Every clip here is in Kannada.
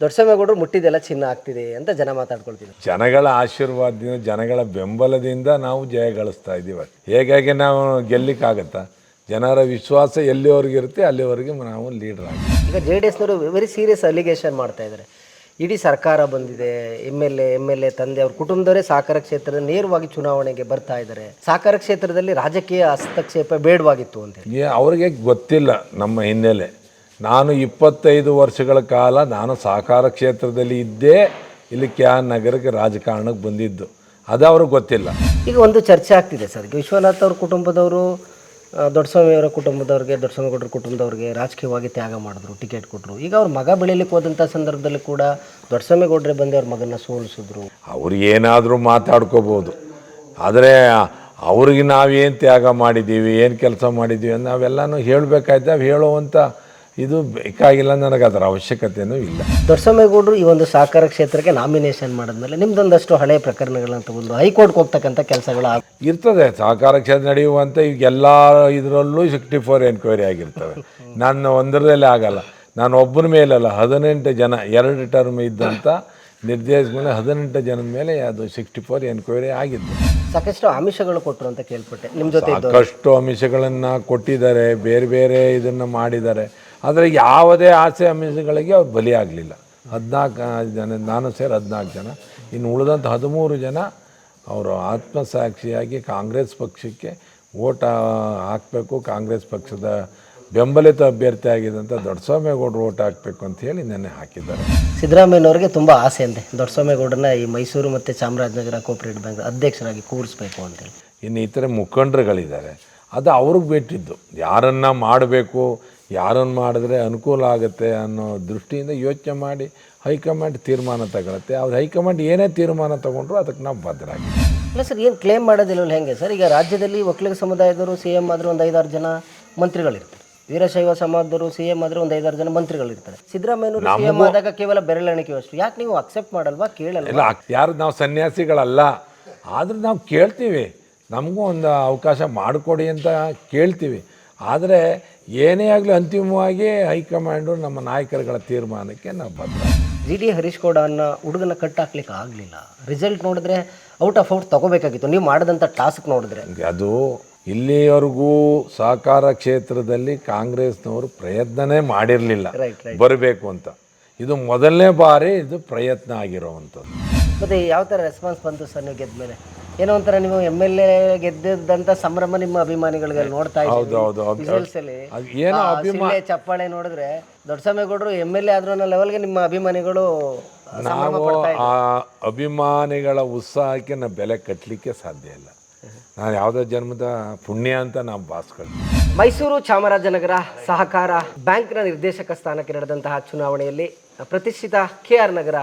ದೊಡ್ಡಸಮೇಗೌಡರು ಮುಟ್ಟಿದೆಲ್ಲ ಚಿನ್ನ ಆಗ್ತಿದೆ ಅಂತ ಜನ ಮಾತಾಡ್ಕೊಳ್ತೀವಿ ಜನಗಳ ಆಶೀರ್ವಾದದಿಂದ ಜನಗಳ ಬೆಂಬಲದಿಂದ ನಾವು ಜಯ ಗಳಿಸ್ತಾ ಇದ್ದೀವಿ. ಹೇಗಾಗಿ ನಾವು ಗೆಲ್ಲಿಕ್ಕಾಗತ್ತಾ? ಜನರ ವಿಶ್ವಾಸ ಎಲ್ಲಿವರೆಗೆ ಇರುತ್ತೆ ಅಲ್ಲಿವರೆಗೆ ನಾವು ಲೀಡರ್ ಆಗಿ. ಈಗ ಜೆ ಡಿ ಎಸ್ನವರು ವೆರಿ ಸೀರಿಯಸ್ ಅಲಿಗೇಷನ್ ಮಾಡ್ತಾ ಇದ್ದಾರೆ. ಇಡೀ ಸರ್ಕಾರ ಬಂದಿದೆ M L A M L A ತಂದೆ ಅವ್ರ ಕುಟುಂಬದವರೇ ಸಹಕಾರ ಕ್ಷೇತ್ರದ ನೇರವಾಗಿ ಚುನಾವಣೆಗೆ ಬರ್ತಾ ಇದ್ದಾರೆ. ಸಹಕಾರ ಕ್ಷೇತ್ರದಲ್ಲಿ ರಾಜಕೀಯ ಹಸ್ತಕ್ಷೇಪ ಬೇಡವಾಗಿತ್ತು ಅಂತ ಅವ್ರಿಗೆ ಗೊತ್ತಿಲ್ಲ ನಮ್ಮ ಹಿನ್ನೆಲೆ. ನಾನು ಇಪ್ಪತ್ತೈದು ವರ್ಷಗಳ ಕಾಲ ನಾನು ಸಹಕಾರ ಕ್ಷೇತ್ರದಲ್ಲಿ ಇದ್ದೇ ಇಲ್ಲಿ ಕ್ಯಾ ನಗರಕ್ಕೆ ರಾಜಕಾರಣಕ್ಕೆ ಬಂದಿದ್ದು. ಅದು ಅವ್ರಿಗೆ ಗೊತ್ತಿಲ್ಲ. ಈಗ ಒಂದು ಚರ್ಚೆ ಆಗ್ತಿದೆ ಸರ್. ವಿಶ್ವನಾಥ್ ಅವ್ರ ಕುಟುಂಬದವರು ದೊಡ್ಡಸ್ವಾಮಿಯವರ ಕುಟುಂಬದವ್ರಿಗೆ ದೊಡ್ಡಸ್ವಾಮಿಗೌಡರ ಕುಟುಂಬದವ್ರಿಗೆ ರಾಜಕೀಯವಾಗಿ ತ್ಯಾಗ ಮಾಡಿದ್ರು ಟಿಕೆಟ್ ಕೊಟ್ಟರು ಈಗ ಅವ್ರ ಮಗ ಬೆಳೀಲಿಕ್ಕೆ ಹೋದಂಥ ಸಂದರ್ಭದಲ್ಲಿ ಕೂಡ ದೊಡ್ಡಸ್ವಾಮಿಗೌಡರೇ ಬಂದು ಅವ್ರ ಮಗನ ಸೋಲಿಸಿದ್ರು. ಅವ್ರು ಏನಾದರೂ ಮಾತಾಡ್ಕೋಬೋದು. ಆದರೆ ಅವ್ರಿಗೆ ನಾವೇನು ತ್ಯಾಗ ಮಾಡಿದ್ದೀವಿ ಏನು ಕೆಲಸ ಮಾಡಿದ್ದೀವಿ ಅಂತ ನಾವೆಲ್ಲನೂ ಹೇಳಬೇಕಾಯ್ತು. ಹೇಳುವಂಥ ಇದು ಬೇಕಾಗಿಲ್ಲ ನನಗೆ ಅದರ ಅವಶ್ಯಕತೆಯೂ ಇಲ್ಲ. ದೊಡ್ಡಸಮೇಗೌಡರು ಈ ಒಂದು ಸಹಕಾರ ಕ್ಷೇತ್ರಕ್ಕೆ ನಾಮಿನೇಷನ್ ಮಾಡಿದ್ಮೇಲೆ ನಿಮ್ದೊಂದಷ್ಟು ಹಳೆ ಪ್ರಕರಣಗಳನ್ನ ತಗೊಂಡು ಹೈಕೋರ್ಟ್ಗೆ ಹೋಗ್ತಕ್ಕಂಥ ಕೆಲಸಗಳು ಇರ್ತದೆ ಸಹಕಾರ ಕ್ಷೇತ್ರ ನಡೆಯುವಂಥ ಈಗ ಎಲ್ಲ ಇದರಲ್ಲೂ ಸಿಕ್ಸ್ಟಿ ಫೋರ್ ಎನ್ಕ್ವೈರಿ ಆಗಿರ್ತವೆ. ನಾನು ಒಂದರದಲ್ಲೇ ಆಗಲ್ಲ. ನಾನು ಒಬ್ಬನ ಮೇಲಲ್ಲ ಹದಿನೆಂಟು ಜನ ಎರಡು ಟರ್ಮ್ ಇದ್ದಂಥ ನಿರ್ದೇಶಕ ಮೇಲೆ ಹದಿನೆಂಟು ಜನದ ಮೇಲೆ ಅದು ಸಿಕ್ಸ್ಟಿ ಫೋರ್ ಎನ್ಕ್ವೈರಿ ಆಗಿದ್ದು. ಸಾಕಷ್ಟು ಆಮಿಷಗಳು ಕೊಟ್ಟರು ಅಂತ ಕೇಳ್ಪಟ್ಟೆ. ನಿಮ್ಮ ಜೊತೆ. ಸಾಕಷ್ಟು ಆಮಿಷಗಳನ್ನು ಕೊಟ್ಟಿದ್ದಾರೆ ಬೇರೆ ಬೇರೆ ಇದನ್ನು ಮಾಡಿದ್ದಾರೆ. ಆದರೆ ಯಾವುದೇ ಆಸೆ ಅಂಶಗಳಿಗೆ ಅವ್ರು ಬಲಿಯಾಗಲಿಲ್ಲ. ಹದಿನಾಲ್ಕು ಜನ ನಾನು ಸೇರಿ ಹದಿನಾಲ್ಕು ಜನ. ಇನ್ನು ಉಳಿದಂಥ ಹದಿಮೂರು ಜನ ಅವರು ಆತ್ಮಸಾಕ್ಷಿಯಾಗಿ ಕಾಂಗ್ರೆಸ್ ಪಕ್ಷಕ್ಕೆ ಓಟ ಹಾಕಬೇಕು ಕಾಂಗ್ರೆಸ್ ಪಕ್ಷದ ಬೆಂಬಲಿತ ಅಭ್ಯರ್ಥಿ ಆಗಿದ್ದಂಥ ದೊಡ್ಡಸ್ವಾಮೇಗೌಡರು ಓಟ್ ಹಾಕಬೇಕು ಅಂತ ಹೇಳಿ ನೆನ್ನೆ ಹಾಕಿದ್ದಾರೆ. ಸಿದ್ದರಾಮಯ್ಯನವ್ರಿಗೆ ತುಂಬ ಆಸೆ ಅಂತೆ. ದೊಡ್ಡಸ್ವಾಮಿಗೌಡರನ್ನ ಈ ಮೈಸೂರು ಮತ್ತು ಚಾಮರಾಜನಗರ ಕೋಪರೇಟಿವ್ ಬ್ಯಾಂಕ್ ಅಧ್ಯಕ್ಷರಾಗಿ ಕೂರಿಸ್ಬೇಕು ಅಂತೇಳಿ. ಇನ್ನು ಇತರೆ ಮುಖಂಡರುಗಳಿದ್ದಾರೆ. ಅದು ಅವ್ರಿಗೆ ಬಿಟ್ಟಿದ್ದು. ಯಾರನ್ನು ಮಾಡಬೇಕು ಯಾರನ್ನು ಮಾಡಿದ್ರೆ ಅನುಕೂಲ ಆಗುತ್ತೆ ಅನ್ನೋ ದೃಷ್ಟಿಯಿಂದ ಯೋಚನೆ ಮಾಡಿ ಹೈಕಮಾಂಡ್ ತೀರ್ಮಾನ ತಗೊಳತ್ತೆ. ಅವ್ರು ಹೈಕಮಾಂಡ್ ಏನೇ ತೀರ್ಮಾನ ತಗೊಂಡ್ರು ಅದಕ್ಕೆ ನಾವು ಬದ್ರಾಗಿ ಇಲ್ಲ ಸರ್ ಏನು ಕ್ಲೇಮ್ ಮಾಡೋದಿಲ್ಲ ಹೆಂಗೆ ಸರ್? ಈಗ ರಾಜ್ಯದಲ್ಲಿ ಒಕ್ಕಲಿಗ ಸಮುದಾಯದವರು ಸಿ ಎಂ ಆದರೂ ಒಂದು ಐದಾರು ಜನ ಮಂತ್ರಿಗಳಿರ್ತಾರೆ. ವೀರಶೈವ ಸಮಾಜದವರು ಸಿ ಎಂ ಆದರೆ ಒಂದು ಐದಾರು ಜನ ಮಂತ್ರಿಗಳಿರ್ತಾರೆ. ಸಿದ್ದರಾಮಯ್ಯನವರು ಸಿ ಆದಾಗ ಕೇವಲ ಬೆರಳೆಣಿಕೆ ಅಷ್ಟು. ಯಾಕೆ ನೀವು ಅಕ್ಸೆಪ್ಟ್ ಮಾಡಲ್ವಾ? ಕೇಳಲ್ಲ ಇಲ್ಲ ಯಾರು ನಾವು ಸನ್ಯಾಸಿಗಳಲ್ಲ. ಆದರೂ ನಾವು ಕೇಳ್ತೀವಿ. ನಮಗೂ ಒಂದು ಅವಕಾಶ ಮಾಡಿಕೊಡಿ ಅಂತ ಕೇಳ್ತೀವಿ. ಆದರೆ ಏನೇ ಆಗಲಿ ಅಂತಿಮವಾಗಿ ಹೈಕಮಾಂಡು ನಮ್ಮ ನಾಯಕರುಗಳ ತೀರ್ಮಾನಕ್ಕೆ ನಾವು ಬದ್ಧ. ಜಿ ಡಿ ಹರೀಶ್ ಗೌಡ ಅನ್ನೋ ಹುಡುಗನ ಕಟ್ ಹಾಕ್ಲಿಕ್ಕೆ ಆಗಲಿಲ್ಲ. ರಿಸಲ್ಟ್ ನೋಡಿದ್ರೆ ಔಟ್ ಆಫ್ ಔಟ್ ತಗೋಬೇಕಾಗಿತ್ತು. ನೀವು ಮಾಡಿದಂಥ ಟಾಸ್ಕ್ ನೋಡಿದ್ರೆ. ಅದು ಇಲ್ಲಿವರೆಗೂ ಸಹಕಾರ ಕ್ಷೇತ್ರದಲ್ಲಿ ಕಾಂಗ್ರೆಸ್ನವರು ಪ್ರಯತ್ನನೇ ಮಾಡಿರಲಿಲ್ಲ. ಬರಬೇಕು ಅಂತ. ಇದು ಮೊದಲನೇ ಬಾರಿ ಇದು ಪ್ರಯತ್ನ ಆಗಿರೋವಂಥದ್ದು. ಮತ್ತೆ ಯಾವ ಥರ ರೆಸ್ಪಾನ್ಸ್ ಬಂತು ಸರ್ ನೀವು ಗೆದ್ದ ಮೇಲೆ ಏನೋ ಒಂಥರ ನೀವು ಎಂ ಎಲ್ ಎ ಗೆದ್ದಂತ ಸಂಭ್ರಮ ನಿಮ್ಮ ಅಭಿಮಾನಿಗಳಿಗೆ ನೋಡ್ತಾ ಹೌದು, ಹೌದು. ಇದ್ದೀವಿ ಅದು ಏನೋ ಅಭಿಮಾ ಚಪ್ಪಾಳೆ ನೋಡಿದ್ರೆ ದೊಡ್ಡಸ್ವಾಮಿಗೌಡರು ಎಂ ಎಲ್ ಎ ಆದ್ರೂ ಅನ್ನೋ ಲೆವೆಲ್ಗೆ ನಿಮ್ಮ ಅಭಿಮಾನಿಗಳು ನಾವು ಆ ಅಭಿಮಾನಿಗಳ ಉತ್ಸಾಹಕ್ಕೆ ನಾವು ಬೆಲೆ ಕಟ್ಟಲಿಕ್ಕೆ ಸಾಧ್ಯ ಇಲ್ಲ. ನಾನು ಯಾವುದೋ ಜನ್ಮದ ಪುಣ್ಯ ಅಂತ ನಾವು ಭಾವಿಸ್ಕೊಳ್ತೀವಿ ಮೈಸೂರು ಚಾಮರಾಜನಗರ ಸಹಕಾರ ಬ್ಯಾಂಕ್ನ ನಿರ್ದೇಶಕ ಸ್ಥಾನಕ್ಕೆ ನಡೆದಂತಹ ಚುನಾವಣೆಯಲ್ಲಿ ಪ್ರತಿಷ್ಠಿತ ಕೆ ಆರ್ ನಗರ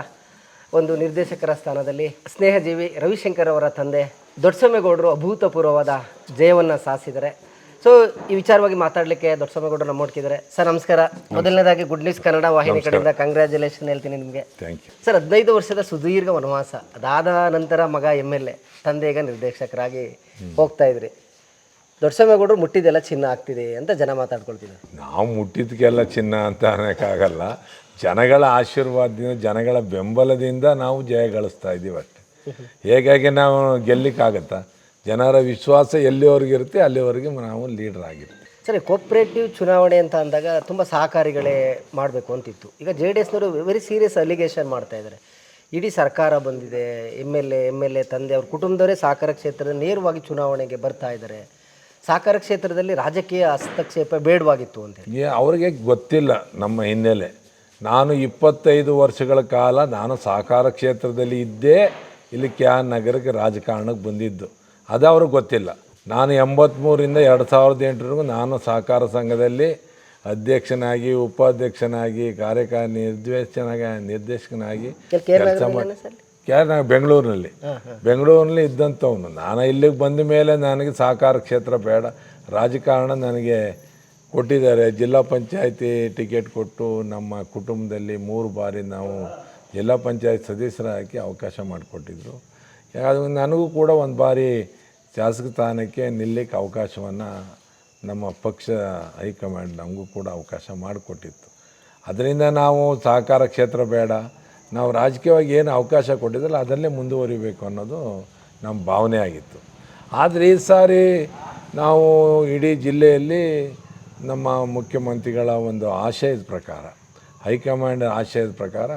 ಒಂದು ನಿರ್ದೇಶಕರ ಸ್ಥಾನದಲ್ಲಿ ಸ್ನೇಹಜೀವಿ ರವಿಶಂಕರ್ ಅವರ ತಂದೆ ದೊಡ್ಡಸ್ವಾಮಿಗೌಡರು ಅಭೂತಪೂರ್ವವಾದ ಜಯವನ್ನು ಸಾಧಿಸಿದ್ದಾರೆ. ಸೊ ಈ ವಿಚಾರವಾಗಿ ಮಾತಾಡಲಿಕ್ಕೆ ದೊಡ್ಡಸ್ವಾಮಿಗೌಡರು ನಮ್ಮ ಹುಡುಕಿದ್ದಾರೆ ಸರ್ ನಮಸ್ಕಾರ. ಮೊದಲನೇದಾಗಿ ಗುಡ್ ನ್ಯೂಸ್ ಕನ್ನಡ ವಾಹಿನಿ ಕಡೆಯಿಂದ ಕಂಗ್ರ್ಯಾಚುಲೇಷನ್ ಹೇಳ್ತೀನಿ ನಿಮಗೆ. ಥ್ಯಾಂಕ್ ಯು ಸರ್ ಹದಿನೈದು ವರ್ಷದ ಸುದೀರ್ಘ ವನವಾಸ. ಅದಾದ ನಂತರ ಮಗ ಎಂ ಎಲ್ ಎ ತಂದೆ ಈಗ ನಿರ್ದೇಶಕರಾಗಿ ಹೋಗ್ತಾ ಇದ್ರಿ. ದೊಡ್ಡಸ್ವಾಮಿಗೌಡರು ಮುಟ್ಟಿದ್ದೆಲ್ಲ ಚಿನ್ನ ಆಗ್ತಿದೆ ಅಂತ ಜನ ಮಾತಾಡ್ಕೊಳ್ತಿದ್ರು ನಾವು ಮುಟ್ಟಿದ್ದಕ್ಕೆಲ್ಲ ಚಿನ್ನ ಅಂತ ಅನ್ನೋಕ್ಕಾಗಲ್ಲ. ಜನಗಳ ಆಶೀರ್ವಾದದಿಂದ ಜನಗಳ ಬೆಂಬಲದಿಂದ ನಾವು ಜಯ ಗಳಿಸ್ತಾ ಇದ್ದೀವಿ ಅಷ್ಟೆ. ಹೇಗಾಗಿ ನಾವು ಗೆಲ್ಲಿಕ್ಕಾಗತ್ತಾ? ಜನರ ವಿಶ್ವಾಸ ಎಲ್ಲಿವರೆಗೆ ಇರುತ್ತೆ ಅಲ್ಲಿವರೆಗೆ ನಾವು ಲೀಡರ್ ಆಗಿರ್ತೀವಿ. ಸರಿ ಕೋಪ್ರೇಟಿವ್ ಚುನಾವಣೆ ಅಂತ ಅಂದಾಗ ತುಂಬ ಸಹಕಾರಿಗಳೇ ಮಾಡಬೇಕು ಅಂತಿತ್ತು. ಈಗ ಜೆ ಡಿ ಎಸ್ನವರು ವೆರಿ ಸೀರಿಯಸ್ ಅಲಿಗೇಷನ್ ಮಾಡ್ತಾ ಇದ್ದಾರೆ. ಇಡೀ ಸರ್ಕಾರ ಬಂದಿದೆ M L A M L A ತಂದೆ ಅವ್ರ ಕುಟುಂಬದವರೇ ಸಹಕಾರ ಕ್ಷೇತ್ರದ ನೇರವಾಗಿ ಚುನಾವಣೆಗೆ ಬರ್ತಾ ಇದ್ದಾರೆ. ಸಹಕಾರ ಕ್ಷೇತ್ರದಲ್ಲಿ ರಾಜಕೀಯ ಹಸ್ತಕ್ಷೇಪ ಬೇಡವಾಗಿತ್ತು ಅಂತ ಹೇಳಿ. ಅವ್ರಿಗೆ ಗೊತ್ತಿಲ್ಲ ನಮ್ಮ ಹಿನ್ನೆಲೆ. ನಾನು ಇಪ್ಪತ್ತೈದು ವರ್ಷಗಳ ಕಾಲ ನಾನು ಸಹಕಾರ ಕ್ಷೇತ್ರದಲ್ಲಿ ಇದ್ದೇ ಇಲ್ಲಿ ಕ್ಯಾ ನಗರಕ್ಕೆ ರಾಜಕಾರಣಕ್ಕೆ ಬಂದಿದ್ದು. ಅದು ಅವ್ರಿಗೆ ಗೊತ್ತಿಲ್ಲ. ನಾನು ಎಂಬತ್ತ್ಮೂರಿಂದ ಎರಡು ಸಾವಿರದ ಎಂಟರವರೆಗೂ ನಾನು ಸಹಕಾರ ಸಂಘದಲ್ಲಿ ಅಧ್ಯಕ್ಷನಾಗಿ ಉಪಾಧ್ಯಕ್ಷನಾಗಿ ಕಾರ್ಯಕಾರಿ ನಿರ್ದೇಶನಾಗಿ ನಿರ್ದೇಶಕನಾಗಿ ಕೆಲಸ ಮಾಡಿ ಯಾರು ನಾನು ಬೆಂಗಳೂರಿನಲ್ಲಿ. ಬೆಂಗಳೂರಿನಲ್ಲಿ ಇದ್ದಂಥವನು. ನಾನು ಇಲ್ಲಿಗೆ ಬಂದ ಮೇಲೆ ನನಗೆ ಸಹಕಾರ ಕ್ಷೇತ್ರ ಬೇಡ. ರಾಜಕಾರಣ ನನಗೆ ಕೊಟ್ಟಿದ್ದಾರೆ. ಜಿಲ್ಲಾ ಪಂಚಾಯತಿ ಟಿಕೆಟ್ ಕೊಟ್ಟು ನಮ್ಮ ಕುಟುಂಬದಲ್ಲಿ ಮೂರು ಬಾರಿ ನಾವು ಜಿಲ್ಲಾ ಪಂಚಾಯತ್ ಸದಸ್ಯರಾಗಿ ಅವಕಾಶ ಮಾಡಿಕೊಟ್ಟಿದ್ರು. ಯಾಕಂದ್ರೆ ನನಗೂ ಕೂಡ ಒಂದು ಬಾರಿ ಶಾಸಕ ಸ್ಥಾನಕ್ಕೆ ನಿಲ್ಲಕ್ಕೆ ಅವಕಾಶವನ್ನು ನಮ್ಮ ಪಕ್ಷ ಹೈಕಮಾಂಡ್ ನಮಗೂ ಕೂಡ ಅವಕಾಶ ಮಾಡಿಕೊಟ್ಟಿತ್ತು. ಅದರಿಂದ ನಾವು ಸಹಕಾರ ಕ್ಷೇತ್ರ ಬೇಡ. ನಾವು ರಾಜಕೀಯವಾಗಿ ಏನು ಅವಕಾಶ ಕೊಟ್ಟಿದ್ರಲ್ಲ ಅದರಲ್ಲೇ ಮುಂದುವರಿಬೇಕು ಅನ್ನೋದು ನಮ್ಮ ಭಾವನೆ ಆಗಿತ್ತು. ಆದರೆ ಈ ಸಾರಿ ನಾವು ಇಡೀ ಜಿಲ್ಲೆಯಲ್ಲಿ ನಮ್ಮ ಮುಖ್ಯಮಂತ್ರಿಗಳ ಒಂದು ಆಶಯದ ಪ್ರಕಾರ, ಹೈಕಮಾಂಡ್ ಆಶಯದ ಪ್ರಕಾರ,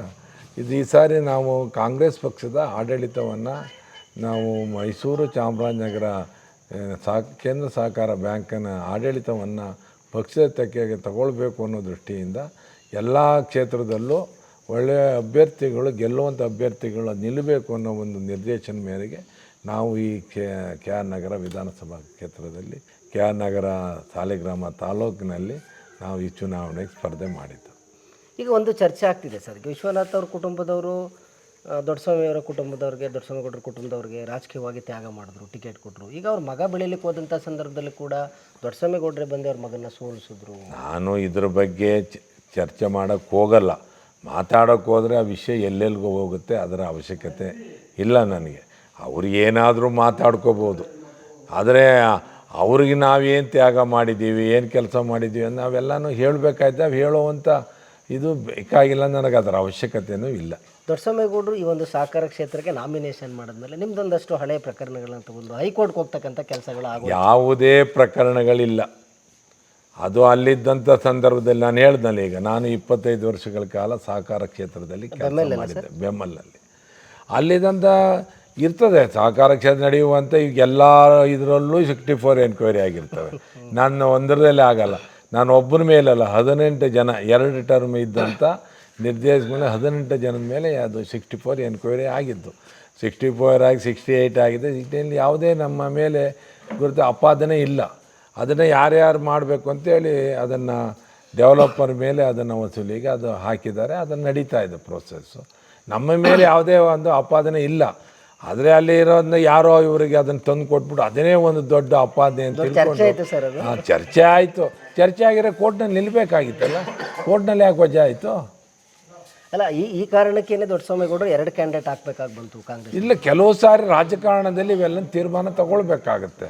ಇದು ಈ ಸಾರಿ ನಾವು ಕಾಂಗ್ರೆಸ್ ಪಕ್ಷದ ಆಡಳಿತವನ್ನು ನಾವು ಮೈಸೂರು ಚಾಮರಾಜನಗರ ಸಹ ಕೇಂದ್ರ ಸಹಕಾರ ಬ್ಯಾಂಕಿನ ಆಡಳಿತವನ್ನು ಪಕ್ಷದ ತೆಕ್ಕೆಗೆ ತಗೊಳ್ಬೇಕು ಅನ್ನೋ ದೃಷ್ಟಿಯಿಂದ ಎಲ್ಲ ಕ್ಷೇತ್ರದಲ್ಲೂ ಒಳ್ಳೆಯ ಅಭ್ಯರ್ಥಿಗಳು ಗೆಲ್ಲುವಂಥ ಅಭ್ಯರ್ಥಿಗಳು ನಿಲ್ಲಬೇಕು ಅನ್ನೋ ಒಂದು ನಿರ್ದೇಶನ ಮೇರೆಗೆ ನಾವು ಈ ಕೆ ಆರ್ ನಗರ ವಿಧಾನಸಭಾ ಕ್ಷೇತ್ರದಲ್ಲಿ ಕೆ ಆರ್ ನಗರ ಸಾಲಿಗ್ರಾಮ ತಾಲೂಕಿನಲ್ಲಿ ನಾವು ಈ ಚುನಾವಣೆಗೆ ಸ್ಪರ್ಧೆ ಮಾಡಿದ್ದು. ಈಗ ಒಂದು ಚರ್ಚೆ ಆಗ್ತಿದೆ ಸರ್. ವಿಶ್ವನಾಥ್ ಅವ್ರ ಕುಟುಂಬದವರು ದೊಡ್ಡಸ್ವಾಮಿಯವರ ಕುಟುಂಬದವ್ರಿಗೆ ದೊಡ್ಡಸ್ವಾಮಿಗೌಡರ ಕುಟುಂಬದವ್ರಿಗೆ ರಾಜಕೀಯವಾಗಿ ತ್ಯಾಗ ಮಾಡಿದ್ರು ಟಿಕೆಟ್ ಕೊಟ್ಟರು ಈಗ ಅವ್ರ ಮಗ ಬೆಳೀಲಿಕ್ಕೆ ಹೋದಂಥ ಸಂದರ್ಭದಲ್ಲಿ ಕೂಡ ದೊಡ್ಡಸ್ವಾಮಿಗೌಡರೇ ಬಂದು ಅವ್ರ ಮಗನ ಸೋಲಿಸಿದ್ರು. ನಾನು ಇದ್ರ ಬಗ್ಗೆ ಚ- ಚರ್ಚೆ ಮಾಡೋಕ್ಕೆ ಹೋಗಲ್ಲ. ಮಾತಾಡೋಕ್ಕೆ ಹೋದರೆ ಆ ವಿಷಯ ಎಲ್ಲೆಲ್ಲಿಗೂ ಹೋಗುತ್ತೆ ಅದರ ಅವಶ್ಯಕತೆ ಇಲ್ಲ ನನಗೆ. ಅವ್ರಿಗೆ ಏನಾದರೂ ಮಾತಾಡ್ಕೋಬೋದು. ಆದರೆ ಅವ್ರಿಗೆ ನಾವೇನು ತ್ಯಾಗ ಮಾಡಿದ್ದೀವಿ ಏನು ಕೆಲಸ ಮಾಡಿದ್ದೀವಿ ಅಂತ ನಾವೆಲ್ಲನೂ ಹೇಳಬೇಕಾಯ್ತು. ನಾವು ಹೇಳುವಂಥ ಇದು ಬೇಕಾಗಿಲ್ಲ ನನಗೆ ಅದರ ಅವಶ್ಯಕತೆಯೂ ಇಲ್ಲ. ದೊಡ್ಡಸ್ವಾಮಿಗೌಡರು ಈ ಒಂದು ಸಹಕಾರ ಕ್ಷೇತ್ರಕ್ಕೆ ನಾಮಿನೇಷನ್ ಮಾಡಿದ್ಮೇಲೆ ನಿಮ್ದೊಂದಷ್ಟು ಹಳೆಯ ಪ್ರಕರಣಗಳನ್ನು ತಗೊಂಡು ಹೈಕೋರ್ಟ್ಗೆ ಹೋಗ್ತಕ್ಕಂಥ ಕೆಲಸಗಳು ಯಾವುದೇ ಪ್ರಕರಣಗಳಿಲ್ಲ. ಅದು ಅಲ್ಲಿದ್ದಂಥ ಸಂದರ್ಭದಲ್ಲಿ ನಾನು ಹೇಳ್ದಲ್ಲ ಈಗ ನಾನು ಇಪ್ಪತ್ತೈದು ವರ್ಷಗಳ ಕಾಲ ಸಹಕಾರ ಕ್ಷೇತ್ರದಲ್ಲಿ ಕೆಲಸ ಮಾಡಿದ್ದೆ ಬೆಮ್ಮಲಲ್ಲಿ. ಅಲ್ಲಿದ್ದಂಥ ಇರ್ತದೆ ಸಹಕಾರ ಕ್ಷೇತ್ರ ನಡೆಯುವಂಥ ಈಗ ಎಲ್ಲ ಇದರಲ್ಲೂ ಸಿಕ್ಸ್ಟಿ ಫೋರ್ ಎನ್ಕ್ವೈರಿ ಆಗಿರ್ತವೆ. ನನ್ನ ಒಂದರಲ್ಲೇ ಆಗಲ್ಲ. ನಾನು ಒಬ್ಬರ ಮೇಲಲ್ಲ ಹದಿನೆಂಟು ಜನ ಎರಡು ಟರ್ಮ್ ಇದ್ದಂಥ ನಿರ್ದೇಶಕ ಮೇಲೆ ಹದಿನೆಂಟು ಜನದ ಮೇಲೆ ಅದು ಸಿಕ್ಸ್ಟಿ ಫೋರ್ ಎನ್ಕ್ವೈರಿ ಆಗಿದ್ದು. ಸಿಕ್ಸ್ಟಿ ಫೋರ್ ಆಗಿ ಸಿಕ್ಸ್ಟಿ ಏಯ್ಟ್ ಆಗಿದೆ ಸಿಕ್ಸ್ಟಿಯಲ್ಲಿ ಯಾವುದೇ ನಮ್ಮ ಮೇಲೆ ಗುರುತು ಅಪಾದನೆ ಇಲ್ಲ. ಅದನ್ನು ಯಾರ್ಯಾರು ಮಾಡಬೇಕು ಅಂತೇಳಿ ಅದನ್ನು ಡೆವಲಪರ್ ಮೇಲೆ ಅದನ್ನು ವಸೂಲಿಗೆ ಅದು ಹಾಕಿದ್ದಾರೆ ಅದನ್ನು ನಡೀತಾ ಇದೆ ಪ್ರೊಸೆಸ್ಸು ನಮ್ಮ ಮೇಲೆ ಯಾವುದೇ ಒಂದು ಅಪಾದನೆ ಇಲ್ಲ. ಆದರೆ ಅಲ್ಲಿ ಇರೋದನ್ನ ಯಾರೋ ಇವರಿಗೆ ಅದನ್ನು ತಂದು ಕೊಟ್ಬಿಟ್ಟು ಅದನ್ನೇ ಒಂದು ದೊಡ್ಡ ಅಪಾದನೆ ಅಂತ ತಿಳ್ಕೊಂಡು ಚರ್ಚೆ ಆಯಿತು ಚರ್ಚೆ ಆಗಿರೋ ಕೋರ್ಟ್ನಲ್ಲಿ ನಿಲ್ಲಬೇಕಾಗಿತ್ತಲ್ಲ ಕೋರ್ಟ್ನಲ್ಲಿ ಯಾಕೆ ವಜೆ ಆಯಿತು? ಅಲ್ಲ ಈ ಈ ಕಾರಣಕ್ಕೇನೆ ದೊಡ್ಡಸ್ವಾಮಿಗೌಡರು ಎರಡು ಕ್ಯಾಂಡಿಡೇಟ್ ಹಾಕ್ಬೇಕಾಗಿ ಬಂತು ಕಾಂಗ್ರೆಸ್ ಇಲ್ಲ ಕೆಲವು ಸಾರಿ ರಾಜಕಾರಣದಲ್ಲಿ ಇವೆಲ್ಲ ತೀರ್ಮಾನ ತಗೊಳ್ಬೇಕಾಗತ್ತೆ.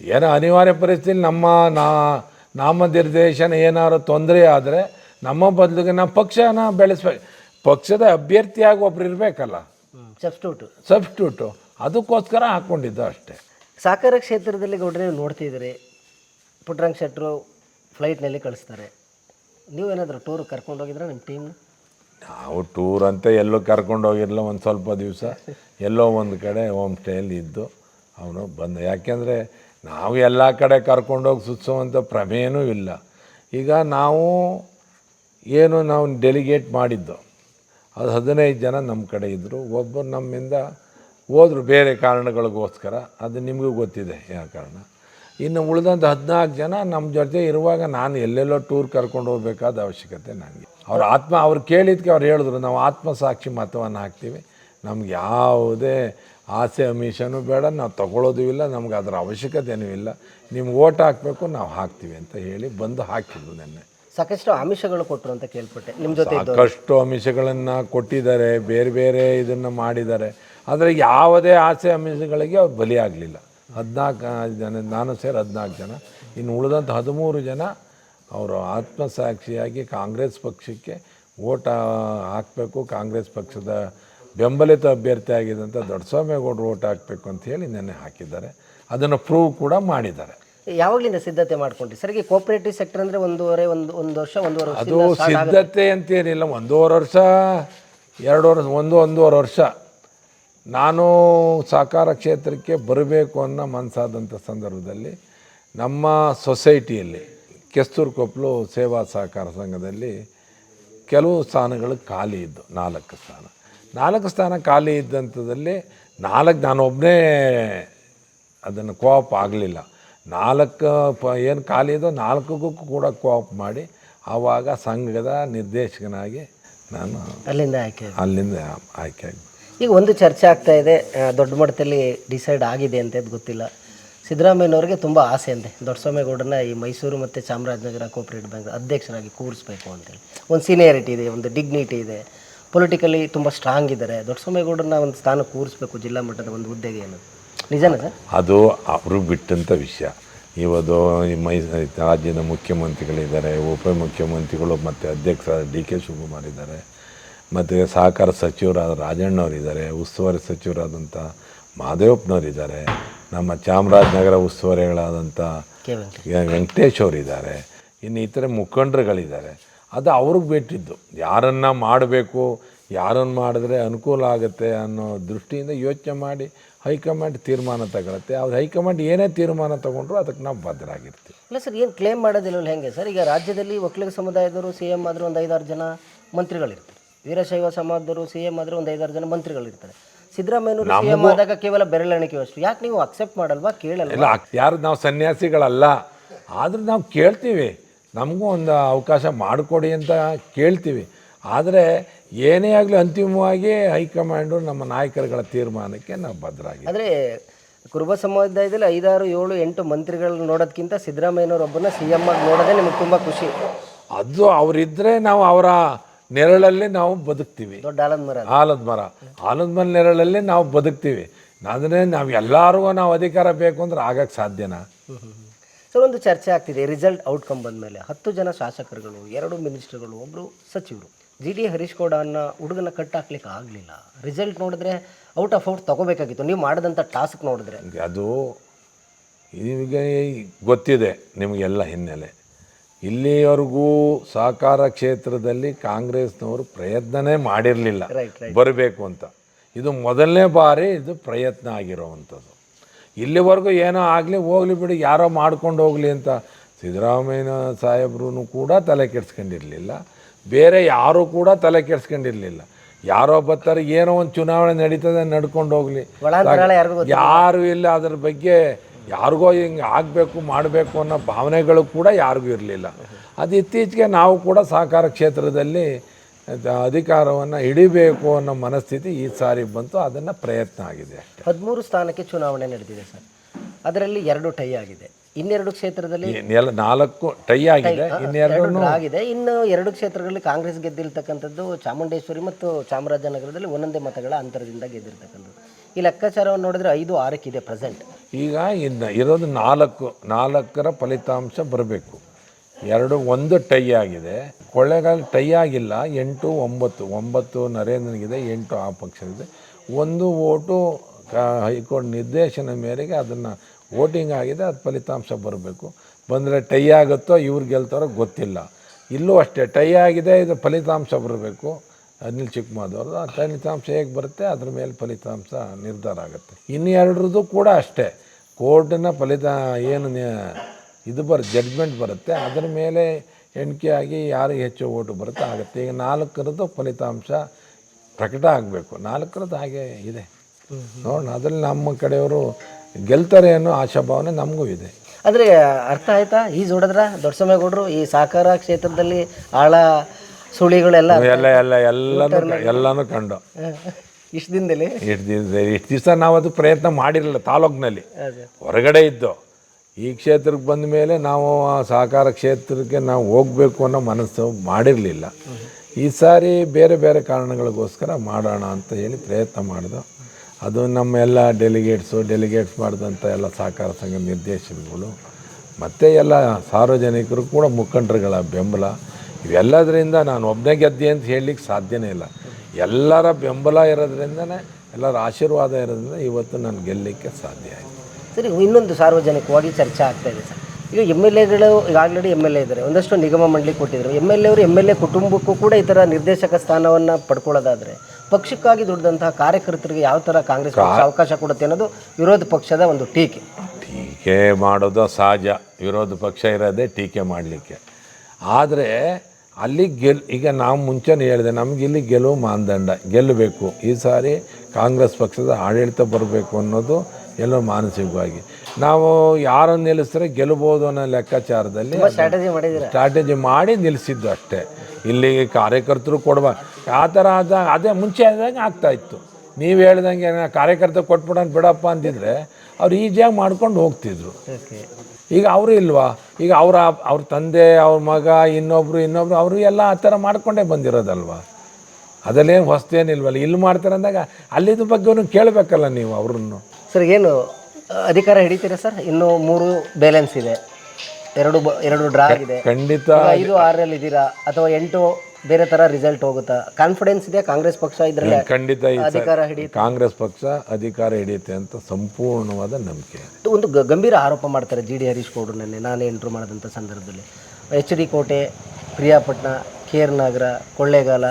ಏನೋ ಅನಿವಾರ್ಯ ಪರಿಸ್ಥಿತಿ ನಮ್ಮ ನಾ ನಾಮನಿರ್ದೇಶನ ಏನಾದ್ರು ತೊಂದರೆ ಆದರೆ ನಮ್ಮ ಬದಲಿಗೆ ನಾವು ಪಕ್ಷನ ಬೆಳೆಸ್ಬೇಕು ಪಕ್ಷದ ಅಭ್ಯರ್ಥಿಯಾಗಿ ಒಬ್ರು ಇರಬೇಕಲ್ಲ. ಸಬ್ಸ್ಟ್ಯೂಟು ಸಬ್ಸ್ಟ್ಯೂಟು ಅದಕ್ಕೋಸ್ಕರ ಹಾಕ್ಕೊಂಡಿದ್ದು ಅಷ್ಟೇ. ಸಾಕಾರ ಕ್ಷೇತ್ರದಲ್ಲಿ ಗೌಡ್ರೆ ನೀವು ನೋಡ್ತಿದ್ದೀರಿ ಪುಟ್ರಂಗ್ ಶೆಟ್ರು ಫ್ಲೈಟ್ನಲ್ಲಿ ಕಳಿಸ್ತಾರೆ. ನೀವೇನಾದರೂ ಟೂರ್ ಕರ್ಕೊಂಡು ಹೋಗಿದ್ರೆ ನಿಮ್ಮ ಟೀಮ್ ನಾವು ಟೂರ್ ಅಂತ ಎಲ್ಲೋ ಕರ್ಕೊಂಡು ಹೋಗಿರಲಿಲ್ಲ ಒಂದು ಸ್ವಲ್ಪ ದಿವಸ. ಎಲ್ಲೋ ಒಂದು ಕಡೆ ಹೋಮ್ ಸ್ಟೇಯಲ್ಲಿ ಇದ್ದು ಅವನು ಬಂದ. ಯಾಕೆಂದರೆ ನಾವು ಎಲ್ಲ ಕಡೆ ಕರ್ಕೊಂಡೋಗಿ ಸುತ್ತಿಸುವಂಥ ಪ್ರಮೇಯನೂ ಇಲ್ಲ. ಈಗ ನಾವು ಏನು ನಾವು ಡೆಲಿಗೇಟ್ ಮಾಡಿದ್ದು, ಅದು ಹದಿನೈದು ಜನ ನಮ್ಮ ಕಡೆ ಇದ್ದರು ಒಬ್ಬರು ನಮ್ಮಿಂದ ಹೋದರು ಬೇರೆ ಕಾರಣಗಳಿಗೋಸ್ಕರ, ಅದು ನಿಮಗೂ ಗೊತ್ತಿದೆ ಯಾವ ಕಾರಣ. ಇನ್ನು ಉಳಿದಂಥ ಹದಿನಾಲ್ಕು ಜನ ನಮ್ಮ ಜೊತೆ ಇರುವಾಗ ನಾನು ಎಲ್ಲೆಲ್ಲೋ ಟೂರ್ ಕರ್ಕೊಂಡು ಹೋಗಬೇಕಾದ ಅವಶ್ಯಕತೆ ನನಗೆ. ಅವ್ರ ಆತ್ಮ, ಅವ್ರು ಕೇಳಿದ್ಕೆ ಅವ್ರು ಹೇಳಿದ್ರು, ನಾವು ಆತ್ಮಸಾಕ್ಷಿ ಮತವನ್ನು ಹಾಕ್ತೀವಿ. ನಮ್ಗೆ ಯಾವುದೇ ಆಸೆ ಅಮಿಷನೂ ಬೇಡ ನಾವು ತಗೊಳ್ಳೋದು ಇಲ್ಲ ನಮ್ಗೆ ಅದರ ಅವಶ್ಯಕತೆಯೂ ಇಲ್ಲ. ನಿಮ್ಗೆ ಓಟ್ ಹಾಕಬೇಕು ನಾವು ಹಾಕ್ತೀವಿ ಅಂತ ಹೇಳಿ ಬಂದು ಹಾಕಿದ್ರು ನೆನ್ನೆ. ಸಾಕಷ್ಟು ಆಮಿಷಗಳು ಕೊಟ್ಟರು ಅಂತ ಕೇಳ್ಪಟ್ಟೆ. ನಿಮ್ಮ ಜೊತೆ ಸಾಕಷ್ಟು ಆಮಿಷಗಳನ್ನು ಕೊಟ್ಟಿದ್ದಾರೆ ಬೇರೆ ಬೇರೆ ಇದನ್ನು ಮಾಡಿದ್ದಾರೆ. ಆದರೆ ಯಾವುದೇ ಆಸೆ ಅಮಿಷಗಳಿಗೆ ಅವ್ರು ಬಲಿಯಾಗಲಿಲ್ಲ ಹದಿನಾಲ್ಕು ಜನ ನಾನು ಸೇರಿ ಹದಿನಾಲ್ಕು ಜನ. ಇನ್ನು ಉಳಿದಂಥ ಹದಿಮೂರು ಜನ ಅವರು ಆತ್ಮಸಾಕ್ಷಿಯಾಗಿ ಕಾಂಗ್ರೆಸ್ ಪಕ್ಷಕ್ಕೆ ಓಟ್ ಹಾಕಬೇಕು ಕಾಂಗ್ರೆಸ್ ಪಕ್ಷದ ಬೆಂಬಲಿತ ಅಭ್ಯರ್ಥಿ ಆಗಿದ್ದಂಥ ದೊಡ್ಡಸ್ವಾಮಿಗೌಡರು ಓಟ್ ಹಾಕಬೇಕು ಅಂತ ಹೇಳಿ ನೆನ್ನೆ ಹಾಕಿದ್ದಾರೆ. ಅದನ್ನು ಪ್ರೂವ್ ಕೂಡ ಮಾಡಿದ್ದಾರೆ. ಯಾವಾಗಲಿಂದ ಸಿದ್ಧತೆ ಮಾಡ್ಕೊಂಡ್ರಿ? ಸರ್ ಈ ಕೋಪರೇಟಿವ್ ಸೆಕ್ಟರ್ ಅಂದರೆ ಒಂದೂವರೆ ಒಂದು ಒಂದು ವರ್ಷ ಒಂದೂವರೆ ವರ್ಷ ಅದು ಸಿದ್ಧತೆ ಅಂತೇನಿಲ್ಲ ಒಂದೂವರೆ ವರ್ಷ ಎರಡು ವರ್ಷ ಒಂದು ಒಂದೂವರೆ ವರ್ಷ. ನಾನು ಸಹಕಾರ ಕ್ಷೇತ್ರಕ್ಕೆ ಬರಬೇಕು ಅನ್ನೋ ಮನಸ್ಸಾದಂಥ ಸಂದರ್ಭದಲ್ಲಿ ನಮ್ಮ ಸೊಸೈಟಿಯಲ್ಲಿ ಕೆಸ್ತೂರು ಕೊಪ್ಪಲು ಸೇವಾ ಸಹಕಾರ ಸಂಘದಲ್ಲಿ ಕೆಲವು ಸ್ಥಾನಗಳು ಖಾಲಿ ಇದ್ದು ನಾಲ್ಕು ಸ್ಥಾನ. ನಾಲ್ಕು ಸ್ಥಾನ ಖಾಲಿ ಇದ್ದಂಥದ್ದಲ್ಲಿ ನಾಲ್ಕು ನಾನೊಬ್ಬನೇ ಅದನ್ನು ಕೋಆಪ್ ಆಗಲಿಲ್ಲ. ನಾಲ್ಕು ಪ ಏನು ಖಾಲಿ ಇದೋ ನಾಲ್ಕಕ್ಕೂ ಕೂಡ ಕೋಆಪ್ ಮಾಡಿ ಆವಾಗ ಸಂಘದ ನಿರ್ದೇಶಕನಾಗಿ ನಾನು ಅಲ್ಲಿಂದ ಆಯ್ಕೆ ಅಲ್ಲಿಂದ ಆಯ್ಕೆ ಆಗಿ ಈಗ ಒಂದು ಚರ್ಚೆ ಆಗ್ತಾ ಇದೆ ದೊಡ್ಡ ಮಟ್ಟದಲ್ಲಿ ಡಿಸೈಡ್ ಆಗಿದೆ ಅಂತ ಗೊತ್ತಿಲ್ಲ. ಸಿದ್ದರಾಮಯ್ಯನವ್ರಿಗೆ ತುಂಬ ಆಸೆ ಅಂತೆ. ದೊಡ್ಡಸ್ವಾಮೇಗೌಡನ ಈ ಮೈಸೂರು ಮತ್ತು ಚಾಮರಾಜನಗರ ಕೋಪರೇಟಿವ್ ಬ್ಯಾಂಕ್ ಅಧ್ಯಕ್ಷರಾಗಿ ಕೂರಿಸ್ಬೇಕು ಅಂತೇಳಿ. ಒಂದು ಸೀನಿಯಾರಿಟಿ ಇದೆ ಒಂದು ಡಿಗ್ನಿಟಿ ಇದೆ. ಪೊಲಿಟಿಕಲಿ ತುಂಬ ಸ್ಟ್ರಾಂಗ್ ಇದ್ದಾರೆ. ದೊಡ್ಡಸ್ವಾಮಿಗೌಡರನ್ನ ಒಂದು ಸ್ಥಾನ ಕೂರಿಸ್ಬೇಕು ಜಿಲ್ಲಾ ಮಟ್ಟದ ಒಂದು ಹುದ್ದೆಗೆ ಏನು ನಿಜನಾ ಸರ್? ಅದು ಅವರು ಬಿಟ್ಟಂಥ ವಿಷಯ. ಇವತ್ತು ಈ ಮೈ ರಾಜ್ಯದ ಮುಖ್ಯಮಂತ್ರಿಗಳಿದ್ದಾರೆ. ಉಪಮುಖ್ಯಮಂತ್ರಿಗಳು ಮತ್ತು ಅಧ್ಯಕ್ಷ ಡಿ ಕೆ ಶಿವಕುಮಾರ್ ಇದ್ದಾರೆ. ಮತ್ತು ಸಹಕಾರ ಸಚಿವರಾದ ರಾಜಣ್ಣವರಿದ್ದಾರೆ. ಉಸ್ತುವಾರಿ ಸಚಿವರಾದಂಥ ಮಾದೇವಪ್ಪನವರಿದ್ದಾರೆ. ನಮ್ಮ ಚಾಮರಾಜನಗರ ಉಸ್ತುವಾರಿಗಳಾದಂಥ ವೆಂಕಟೇಶ್ ಅವರಿದ್ದಾರೆ. ಇನ್ನು ಇತರೆ ಮುಖಂಡರುಗಳಿದ್ದಾರೆ. ಅದು ಅವ್ರಿಗೆ ಬಿಟ್ಟಿದ್ದು. ಯಾರನ್ನ ಮಾಡಬೇಕು ಯಾರನ್ನು ಮಾಡಿದ್ರೆ ಅನುಕೂಲ ಆಗುತ್ತೆ ಅನ್ನೋ ದೃಷ್ಟಿಯಿಂದ ಯೋಚನೆ ಮಾಡಿ ಹೈಕಮಾಂಡ್ ತೀರ್ಮಾನ ತಗೊಳತ್ತೆ. ಅವ್ರು ಹೈಕಮಾಂಡ್ ಏನೇ ತೀರ್ಮಾನ ತಗೊಂಡ್ರು ಅದಕ್ಕೆ ನಾವು ಬದ್ಧರಾಗಿರ್ತೀವಿ. ಇಲ್ಲ ಸರ್ ಏನು ಕ್ಲೇಮ್ ಮಾಡೋದಿಲ್ಲ ಹೆಂಗೆ? ಸರ್ ಈಗ ರಾಜ್ಯದಲ್ಲಿ ಒಕ್ಕಲಿಗ ಸಮುದಾಯದವರು ಸಿ ಎಂ ಆದರೂ ಒಂದು ಐದಾರು ಜನ ಮಂತ್ರಿಗಳಿರ್ತಾರೆ. ವೀರಶೈವ ಸಮಾಜದವರು ಸಿ ಎಂ ಆದರೂ ಒಂದು ಐದಾರು ಜನ ಮಂತ್ರಿಗಳಿರ್ತಾರೆ. ಸಿದ್ದರಾಮಯ್ಯನವರು ಸಿ ಎಂ ಆದಾಗ ಕೇವಲ ಬೆರಳೆಣಿಕೆ ಅಷ್ಟು. ಯಾಕೆ ನೀವು ಅಕ್ಸೆಪ್ಟ್ ಮಾಡಲ್ವಾ? ಕೇಳಲ್ಲ ಯಾರು ನಾವು ಸನ್ಯಾಸಿಗಳಲ್ಲ. ಆದರೂ ನಾವು ಕೇಳ್ತೀವಿ. ನಮಗೂ ಒಂದು ಅವಕಾಶ ಮಾಡಿಕೊಡಿ ಅಂತ ಕೇಳ್ತೀವಿ. ಆದರೆ ಏನೇ ಆಗಲಿ ಅಂತಿಮವಾಗಿ ಹೈಕಮಾಂಡು ನಮ್ಮ ನಾಯಕರುಗಳ ತೀರ್ಮಾನಕ್ಕೆ ನಾವು ಬದ್ಧರಾಗಿ ಆದರೆ ಕುರುಬ ಸಮುದಾಯದಲ್ಲಿ ಐದಾರು ಏಳು ಎಂಟು ಮಂತ್ರಿಗಳನ್ನ ನೋಡೋದಕ್ಕಿಂತ ಸಿದ್ದರಾಮಯ್ಯನವರೊಬ್ಬನ ಸಿ ಎಂ ಆಗಿ ನೋಡೋದೇ ನಿಮ್ಗೆ ತುಂಬ ಖುಷಿ. ಅದು ಅವರಿದ್ದರೆ ನಾವು ಅವರ ನೆರಳಲ್ಲಿ ನಾವು ಬದುಕ್ತೀವಿ. ದೊಡ್ಡ ಆಲದ ಮರ ಆಲದ ಮರ. ಆಲದ ಮರ ನೆರಳಲ್ಲಿ ನಾವು ಬದುಕ್ತೀವಿ. ಆದರೆ ನಾವು ಎಲ್ಲರಿಗೂ ನಾವು ಅಧಿಕಾರ ಬೇಕು ಅಂದ್ರೆ ಆಗಕ್ಕೆ ಸಾಧ್ಯನಾ? ಸರ್ ಒಂದು ಚರ್ಚೆ ಆಗ್ತಿದೆ. ರಿಸಲ್ಟ್ ಔಟ್ಕಮ್ ಬಂದಮೇಲೆ ಹತ್ತು ಜನ ಶಾಸಕರುಗಳು ಎರಡು ಮಿನಿಸ್ಟರ್ಗಳು ಒಬ್ಬರು ಸಚಿವರು. ಜಿ ಡಿ ಹರೀಶ್ ಗೌಡ ಅನ್ನೋ ಹುಡುಗನ ಕಟ್ ಹಾಕ್ಲಿಕ್ಕೆ ಆಗಲಿಲ್ಲ. ರಿಸಲ್ಟ್ ನೋಡಿದ್ರೆ ಔಟ್ ಆಫ್ ಔಟ್ ತಗೋಬೇಕಾಗಿತ್ತು. ನೀವು ಮಾಡಿದಂಥ ಟಾಸ್ಕ್ ನೋಡಿದ್ರೆ. ಅದು ನಿಮಗೆ ಗೊತ್ತಿದೆ ನಿಮಗೆಲ್ಲ ಹಿನ್ನೆಲೆ. ಇಲ್ಲಿವರೆಗೂ ಸಹಕಾರ ಕ್ಷೇತ್ರದಲ್ಲಿ ಕಾಂಗ್ರೆಸ್ನವರು ಪ್ರಯತ್ನನೇ ಮಾಡಿರಲಿಲ್ಲ. ಬರಬೇಕು ಅಂತ. ಇದು ಮೊದಲನೇ ಬಾರಿ ಇದು ಪ್ರಯತ್ನ ಆಗಿರೋವಂಥದ್ದು. ಇಲ್ಲಿವರೆಗೂ ಏನೋ ಆಗಲಿ ಹೋಗಲಿ ಬಿಡಿ ಯಾರೋ ಮಾಡ್ಕೊಂಡು ಹೋಗಲಿ ಅಂತ ಸಿದ್ದರಾಮಯ್ಯ ಸಾಹೇಬ್ರೂ ಕೂಡ ತಲೆ ಕೆಡ್ಸ್ಕೊಂಡಿರಲಿಲ್ಲ. ಬೇರೆ ಯಾರೂ ಕೂಡ ತಲೆ ಕೆಡ್ಸ್ಕೊಂಡಿರಲಿಲ್ಲ. ಯಾರೋ ಬರ್ತಾರೆ ಏನೋ ಒಂದು ಚುನಾವಣೆ ನಡೀತದೆ ನಡ್ಕೊಂಡು ಹೋಗಲಿ. ಯಾರು ಇಲ್ಲ ಅದ್ರ ಬಗ್ಗೆ ಯಾರಿಗೋ ಹಿಂಗೆ ಆಗಬೇಕು ಮಾಡಬೇಕು ಅನ್ನೋ ಭಾವನೆಗಳು ಕೂಡ ಯಾರಿಗೂ ಇರಲಿಲ್ಲ. ಅದು ಇತ್ತೀಚೆಗೆ ನಾವು ಕೂಡ ಸಹಕಾರ ಕ್ಷೇತ್ರದಲ್ಲಿ ಅಧಿಕಾರವನ್ನು ಹಿಡಿಬೇಕು ಅನ್ನೋ ಮನಸ್ಥಿತಿ ಈ ಸಾರಿ ಬಂತು. ಅದನ್ನು ಪ್ರಯತ್ನ ಆಗಿದೆ ಅಷ್ಟೇ. ಹದಿಮೂರು ಸ್ಥಾನಕ್ಕೆ ಚುನಾವಣೆ ನಡೆದಿದೆ ಸರ್. ಅದರಲ್ಲಿ ಎರಡು ಟೈ ಆಗಿದೆ. ಇನ್ನೆರಡು ಕ್ಷೇತ್ರದಲ್ಲಿ ಎಲ್ಲ ನಾಲ್ಕು ಟೈ ಆಗಿದೆ. ಇನ್ನೆರಡು ಆಗಿದೆ. ಇನ್ನು ಎರಡು ಕ್ಷೇತ್ರಗಳಲ್ಲಿ ಕಾಂಗ್ರೆಸ್ ಗೆದ್ದಿರ್ತಕ್ಕಂಥದ್ದು ಚಾಮುಂಡೇಶ್ವರಿ ಮತ್ತು ಚಾಮರಾಜನಗರದಲ್ಲಿ ಒಂದೊಂದೇ ಮತಗಳ ಅಂತರದಿಂದ ಗೆದ್ದಿರ್ತಕ್ಕಂಥದ್ದು. ಈ ಲೆಕ್ಕಾಚಾರವನ್ನು ನೋಡಿದ್ರೆ ಐದು ಆರಕ್ಕಿದೆ ಪ್ರೆಸೆಂಟ್. ಈಗ ಇನ್ನು ಇರೋದು ನಾಲ್ಕು ನಾಲ್ಕರ ಫಲಿತಾಂಶ ಬರಬೇಕು. ಎರಡು, ಒಂದು ಟೈ ಆಗಿದೆ. ಕೊಳ್ಳೇಗಾಲ ಟೈ ಆಗಿಲ್ಲ. ಎಂಟು, ಒಂಬತ್ತು. ಒಂಬತ್ತು ನರೇಂದ್ರನಿಗಿದೆ, ಎಂಟು ಆ ಪಕ್ಷದಿದೆ ಒಂದು ಓಟು ಹೈಕೋರ್ಟ್ ನಿರ್ದೇಶನ ಮೇರೆಗೆ ಅದನ್ನು ವೋಟಿಂಗ್ ಆಗಿದೆ, ಅದು ಫಲಿತಾಂಶ ಬರಬೇಕು. ಬಂದರೆ ಟೈ ಆಗುತ್ತೋ, ಇವ್ರು ಗೆಲ್ತಾರೋ ಗೊತ್ತಿಲ್ಲ. ಇಲ್ಲೂ ಅಷ್ಟೇ, ಟೈ ಆಗಿದೆ, ಇದು ಫಲಿತಾಂಶ ಬರಬೇಕು. ಅನಿಲ್ ಚಿಕ್ಕಮಾದವ್ರದ್ದು, ಆ ಫಲಿತಾಂಶ ಹೇಗೆ ಬರುತ್ತೆ, ಅದ್ರ ಮೇಲೆ ಫಲಿತಾಂಶ ನಿರ್ಧಾರ ಆಗುತ್ತೆ. ಇನ್ನು ಎರಡರದ್ದು ಕೂಡ ಅಷ್ಟೇ. ಕೋರ್ಟಿನ ಫಲಿತ, ಏನು ಇದು ಬರ್ ಜಡ್ಜ್ಮೆಂಟ್ ಬರುತ್ತೆ. ಅದರ ಮೇಲೆ ಎಣಿಕೆ ಆಗಿ ಯಾರಿಗೆ ಹೆಚ್ಚು ಓಟು ಬರುತ್ತೆ ಆಗುತ್ತೆ. ಈಗ ನಾಲ್ಕರದ್ದು ಫಲಿತಾಂಶ ಪ್ರಕಟ ಆಗಬೇಕು. ನಾಲ್ಕರದ್ದು ಹಾಗೆ ಇದೆ. ನೋಡೋಣ. ಅದರಲ್ಲಿ ನಮ್ಮ ಕಡೆಯವರು ಗೆಲ್ತಾರೆ ಅನ್ನೋ ಆಶಾಭಾವನೆ ನಮಗೂ ಇದೆ. ಆದರೆ ಅರ್ಥ ಆಯ್ತಾ? ಈ ಹೊಡೆದ್ರ ದೊಡ್ಡಸಮೇಗೌಡರು ಈ ಸಹಕಾರ ಕ್ಷೇತ್ರದಲ್ಲಿ ಆಳ ಸುಳಿಗಳೆಲ್ಲ ಎಲ್ಲ ಎಲ್ಲ ಎಲ್ಲನೂ ಎಲ್ಲನೂ ಕಂಡು. ಇಷ್ಟು ದಿನದಲ್ಲಿ? ಇಷ್ಟು ದಿವಸ ಇಷ್ಟು ದಿವಸ ನಾವು ಅದು ಪ್ರಯತ್ನ ಮಾಡಿರಲಿಲ್ಲ ತಾಲೂಕಿನಲ್ಲಿ. ಹೊರಗಡೆ ಇದ್ದು. ಈ ಕ್ಷೇತ್ರಕ್ಕೆ ಬಂದ ಮೇಲೆ ನಾವು ಆ ಸಹಕಾರ ಕ್ಷೇತ್ರಕ್ಕೆ ನಾವು ಹೋಗಬೇಕು ಅನ್ನೋ ಮನಸ್ಸು ಮಾಡಿರಲಿಲ್ಲ. ಈ ಸಾರಿ ಬೇರೆ ಬೇರೆ ಕಾರಣಗಳಿಗೋಸ್ಕರ ಮಾಡೋಣ ಅಂತ ಹೇಳಿ ಪ್ರಯತ್ನ ಮಾಡಿದೆ ಅದು ನಮ್ಮ ಎಲ್ಲ ಡೆಲಿಗೇಟ್ಸು ಡೆಲಿಗೇಟ್ಸ್ ಮಾಡಿದಂಥ ಎಲ್ಲ ಸಹಕಾರ ಸಂಘ ನಿರ್ದೇಶಕಗಳು ಮತ್ತು ಎಲ್ಲ ಸಾರ್ವಜನಿಕರು ಕೂಡ ಮುಖಂಡರುಗಳ ಬೆಂಬಲ. ಇವೆಲ್ಲದರಿಂದ ನಾನು ಒಬ್ಬನೇ ಗೆದ್ದೆ ಅಂತ ಹೇಳಲಿಕ್ಕೆ ಸಾಧ್ಯನೇ ಇಲ್ಲ. ಎಲ್ಲರ ಬೆಂಬಲ ಇರೋದ್ರಿಂದನೇ, ಎಲ್ಲರ ಆಶೀರ್ವಾದ ಇರೋದ್ರಿಂದ ಇವತ್ತು ನಾನು ಗೆಲ್ಲಲಿಕ್ಕೆ ಸಾಧ್ಯ ಆಯಿತು. ಸರಿ ಇನ್ನೊಂದು ಸಾರ್ವಜನಿಕವಾಗಿ ಚರ್ಚೆ ಆಗ್ತಾ ಇದೆ ಸರ್. ಈಗ ಎಂ ಎಲ್ ಎಗಳು ಈಗ ಆಲ್ರೆಡಿ ಎಂ ಎಲ್ ಎ ಇದ್ದಾರೆ ಒಂದಷ್ಟು ನಿಗಮ ಮಂಡಳಿ ಕೊಟ್ಟಿದ್ರು. ಎಂ ಎಲ್ ಎ ಅವರು ಎಂ ಎಲ್ ಎ ಕುಟುಂಬಕ್ಕೂ ಕೂಡ ಈ ಥರ ನಿರ್ದೇಶಕ ಸ್ಥಾನವನ್ನು ಪಡ್ಕೊಳ್ಳೋದಾದರೆ ಪಕ್ಷಕ್ಕಾಗಿ ದುಡ್ದಂತಹ ಕಾರ್ಯಕರ್ತರಿಗೆ ಯಾವ ಥರ ಕಾಂಗ್ರೆಸ್ ಪಕ್ಷ ಅವಕಾಶ ಕೊಡುತ್ತೆ ಅನ್ನೋದು ವಿರೋಧ ಪಕ್ಷದ ಒಂದು ಟೀಕೆ. ಟೀಕೆ ಮಾಡೋದು ಸಹಜ. ವಿರೋಧ ಪಕ್ಷ ಇರೋದೇ ಟೀಕೆ ಮಾಡಲಿಕ್ಕೆ. ಆದರೆ ಅಲ್ಲಿ ಗೆಲ್ ಈಗ ನಾವು ಮುಂಚೆನೇ ಹೇಳಿದೆ ನಮಗಿಲ್ಲಿ ಇಲ್ಲಿ ಗೆಲುವು ಮಾನದಂಡ. ಗೆಲ್ಲಬೇಕು. ಈ ಸಾರಿ ಕಾಂಗ್ರೆಸ್ ಪಕ್ಷದ ಆಡಳಿತ ಬರಬೇಕು ಅನ್ನೋದು ಎಲ್ಲೋ ಮಾನಸಿಕವಾಗಿ. ನಾವು ಯಾರನ್ನು ನಿಲ್ಲಿಸಿದ್ರೆ ಗೆಲ್ಲಬಹುದು ಅನ್ನೋ ಲೆಕ್ಕಾಚಾರದಲ್ಲಿ ಸ್ಟ್ರಾಟಜಿ ಮಾಡಿ ನಿಲ್ಲಿಸಿದ್ದು ಅಷ್ಟೇ. ಇಲ್ಲಿ ಕಾರ್ಯಕರ್ತರು ಕೊಡುವ ಆ ಥರ ಆದ ಅದೇ ಮುಂಚೆ ಆದಂಗೆ ಆಗ್ತಾ ಇತ್ತು. ನೀವು ಹೇಳ್ದಂಗೆ ಕಾರ್ಯಕರ್ತ ಕೊಟ್ಬಿಡೋಣ ಬಿಡಪ್ಪ ಅಂತಿದ್ರೆ ಅವ್ರು ಈಜಿಯಾಗಿ ಮಾಡ್ಕೊಂಡು ಹೋಗ್ತಿದ್ರು. ಈಗ ಅವರು ಇಲ್ವಾ? ಈಗ ಅವರ ಅವ್ರ ತಂದೆ ಅವ್ರ ಮಗ ಇನ್ನೊಬ್ರು ಇನ್ನೊಬ್ರು ಅವರು ಎಲ್ಲ ಆ ಥರ ಮಾಡ್ಕೊಂಡೇ ಬಂದಿರೋದಲ್ವಾ? ಅದರಲ್ಲೇನು ಹೊಸ್ತೇನಿಲ್ವಲ್ಲ? ಇಲ್ಲಿ ಮಾಡ್ತಾರೆ ಅಂದಾಗ ಅಲ್ಲಿದ್ದ ಬಗ್ಗೆ ಕೇಳಬೇಕಲ್ಲ ನೀವು ಅವ್ರನ್ನು. ಸರ್ ಏನು ಅಧಿಕಾರ ಹಿಡಿತೀರಾ ಸರ್? ಇನ್ನು ಮೂರು ಬ್ಯಾಲೆನ್ಸ್ ಇದೆ. ಎರಡು ಬ- ಎರಡು ಡ್ರಾ ಇದೆ. ಖಂಡಿತ ಐದು ಆರಲ್ಲಿ ಇದ್ದೀರಾ? ಅಥವಾ ಎಂಟು ಬೇರೆ ತರ ರಿಸಲ್ಟ್ ಹೋಗುತ್ತಾ? ಕಾನ್ಫಿಡೆನ್ಸ್ ಇದೆ ಕಾಂಗ್ರೆಸ್ ಪಕ್ಷ ಇದ್ರಲ್ಲಿ ಖಂಡಿತ ಈ ಅಧಿಕಾರ ಹಿಡಿಯುತ್ತೆ. ಕಾಂಗ್ರೆಸ್ ಪಕ್ಷ ಅಧಿಕಾರ ಹಿಡಿಯುತ್ತೆ ಅಂತ ಸಂಪೂರ್ಣವಾದ ನಂಬಿಕೆ. ಒಂದು ಗ- ಗಂಭೀರ ಆರೋಪ ಮಾಡ್ತಾರೆ ಜಿ ಡಿ ಹರೀಶ್ ಗೌಡ್ರು ನೆನ್ನೆ ನಾನೇ ಎಂಟ್ರು ಮಾಡಿದಂಥ ಸಂದರ್ಭದಲ್ಲಿ. H D Kote Priyapatna K R Nagar Kollegal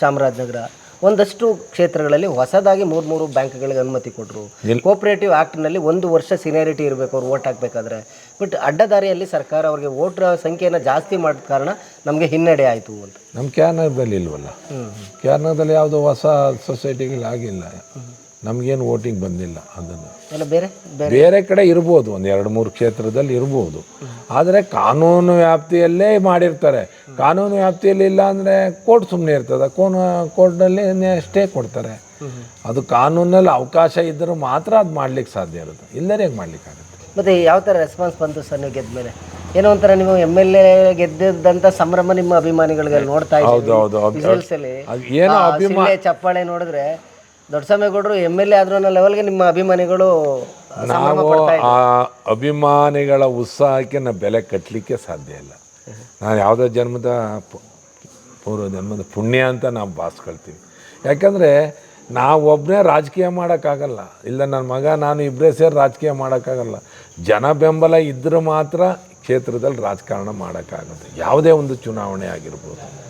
Chamarajanagar ಒಂದಷ್ಟು ಕ್ಷೇತ್ರಗಳಲ್ಲಿ ಹೊಸದಾಗಿ ಮೂರು ಮೂರು ಬ್ಯಾಂಕ್ಗಳಿಗೆ ಅನುಮತಿ ಕೊಟ್ಟರು ಕೋಪರೇಟಿವ್ ಆ್ಯಕ್ಟ್ನಲ್ಲಿ ಒಂದು ವರ್ಷ ಸೀನಿಯಾರಿಟಿ ಇರಬೇಕು ಅವ್ರು ವೋಟ್ ಹಾಕಬೇಕಾದ್ರೆ. ಬಟ್ ಅಡ್ಡದಾರಿಯಲ್ಲಿ ಸರ್ಕಾರ ಅವ್ರಿಗೆ ವೋಟ್ರ ಸಂಖ್ಯೆಯನ್ನು ಜಾಸ್ತಿ ಮಾಡಿದ ಕಾರಣ ನಮಗೆ ಹಿನ್ನಡೆ ಆಯಿತು ಅಂತ. ನಮ್ಮ ಕ್ಯಾನದಲ್ಲಿ ಇಲ್ವಲ್ಲ? ಕ್ಯಾನದಲ್ಲಿ ಯಾವುದೋ ಹೊಸ ಸೊಸೈಟಿಗಳು ಆಗಿಲ್ಲ. ನಮಗೇನು ವೋಟಿಂಗ್ ಬಂದಿಲ್ಲ ಅದನ್ನು. ಬೇರೆ ಕಡೆ ಇರ್ಬೋದು ಒಂದು ಎರಡು ಮೂರು ಕ್ಷೇತ್ರದಲ್ಲಿ ಇರ್ಬೋದು. ಆದರೆ ಕಾನೂನು ವ್ಯಾಪ್ತಿಯಲ್ಲೇ ಮಾಡಿರ್ತಾರೆ. ಕಾನೂನು ವ್ಯಾಪ್ತಿಯಲ್ಲಿ ಇಲ್ಲ ಅಂದರೆ ಕೋರ್ಟ್ ಸುಮ್ಮನೆ ಇರ್ತದೆ. ಕೋನ್ ಕೋರ್ಟ್ನಲ್ಲಿ ಸ್ಟೇ ಕೊಡ್ತಾರೆ. ಅದು ಕಾನೂನಲ್ಲಿ ಅವಕಾಶ ಇದ್ದರೂ ಮಾತ್ರ ಅದು ಮಾಡ್ಲಿಕ್ಕೆ ಸಾಧ್ಯ ಇರುತ್ತೆ. ಇಲ್ಲದೇ ಹೇಗೆ ಮಾಡ್ಲಿಕ್ಕಾಗುತ್ತೆ ಮತ್ತೆ ಯಾವ ಥರ ರೆಸ್ಪಾನ್ಸ್ ಬಂತು ಸರ್ ನೀವು ಗೆದ್ದ ಮೇಲೆ? ಏನೋ ಒಂಥರ ನೀವು ಎಂ ಎಲ್ ಎ ಗೆದ್ದಿದ್ದಂಥ ಸಂಭ್ರಮ ನಿಮ್ಮ ಅಭಿಮಾನಿಗಳಿಗೆ ನೋಡ್ತಾ ಇದ್ದೀವಿ ಚಪ್ಪಾಳೆ ನೋಡಿದ್ರೆ ದೊಡ್ಡಸ್ವಾಮಿಗೌಡರು ಎಂ ಎಲ್ ಎ ಆದ್ರೂ ಅನ್ನೋ ಲೆವೆಲ್ಗೆ ನಿಮ್ಮ ಅಭಿಮಾನಿಗಳು ಸಂಭ್ರಮ ನಾವು ಪಡ್ತಾ. ಆ ಅಭಿಮಾನಿಗಳ ಉತ್ಸಾಹಕ್ಕೆ ನಾವು ಬೆಲೆ ಕಟ್ಟಲಿಕ್ಕೆ ಸಾಧ್ಯ ಇಲ್ಲ. ನಾನು ಯಾವುದೋ ಜನ್ಮದ ಪು- ಪೂರ್ವ ಜನ್ಮದ ಪುಣ್ಯ ಅಂತ ನಾವು ಭಾವಿಸ್ಕೊಳ್ತೀವಿ ಯಾಕಂದರೆ ನಾವು ಒಬ್ಬನೇ ರಾಜಕೀಯ ಮಾಡೋಕ್ಕಾಗಲ್ಲ. ಇಲ್ಲ ನನ್ನ ಮಗ ನಾನು ಇಬ್ಬರೇ ಸೇರಿ ರಾಜಕೀಯ ಮಾಡೋಕ್ಕಾಗಲ್ಲ. ಜನ ಬೆಂಬಲ ಇದ್ದರೆ ಮಾತ್ರ ಕ್ಷೇತ್ರದಲ್ಲಿ ರಾಜಕಾರಣ ಮಾಡೋಕ್ಕಾಗುತ್ತೆ. ಯಾವುದೇ ಒಂದು ಚುನಾವಣೆ ಆಗಿರ್ಬೋದು.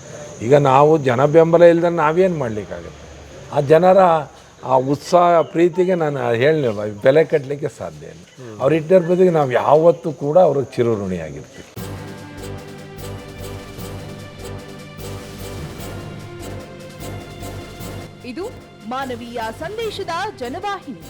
ಈಗ ನಾವು ಜನ ಬೆಂಬಲ ಇಲ್ದೇ ನಾವೇನು ಮಾಡಲಿಕ್ಕಾಗುತ್ತೆ? ಆ ಜನರ ಆ ಉತ್ಸಾಹ, ಪ್ರೀತಿಗೆ ನಾನು ಹೇಳಲಿಲ್ಲ. ಬೆಲೆ ಕಟ್ಟಲಿಕ್ಕೆ ಸಾಧ್ಯ ಇಲ್ಲ. ಅವ್ರು ಇಟ್ಟಿರ್ಬೋದಿಗೆ ನಾವು ಯಾವತ್ತೂ ಕೂಡ ಅವ್ರಿಗೆ ಚಿರಋಣಿಯಾಗಿರ್ತೀವಿ. ಇದು ಮಾನವೀಯ ಸಂದೇಶದ ಜನವಾಹಿನಿ.